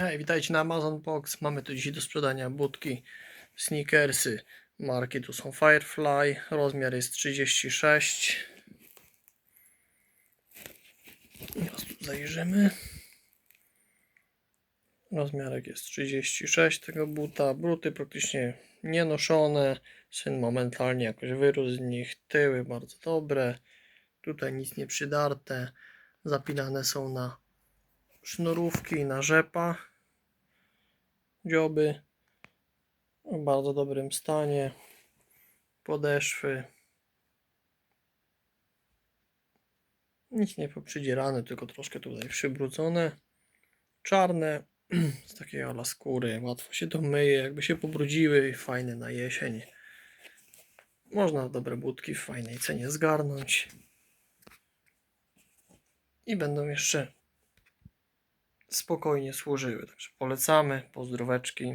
Hej, witajcie na Amazon Box. Mamy tu dzisiaj do sprzedania budki sneakersy. Marki tu są Firefly. Rozmiar jest 36. Teraz tu zajrzymy. Rozmiarek jest 36 tego buta. Buty praktycznie nienoszone. Syn momentalnie jakoś wyrósł z nich. Tyły bardzo dobre. Tutaj nic nie przydarte. Zapinane są na sznurówki, na rzepa dzioby w bardzo dobrym stanie. Podeszwy. Nic nie poprzydzierane, tylko troszkę tutaj przybrudzone. Czarne, z takiej ala skóry. Łatwo się to myje, jakby się pobrudziły. Fajne na jesień. Można dobre budki w fajnej cenie zgarnąć. I będą jeszcze spokojnie służyły. Także polecamy. Pozdróweczki.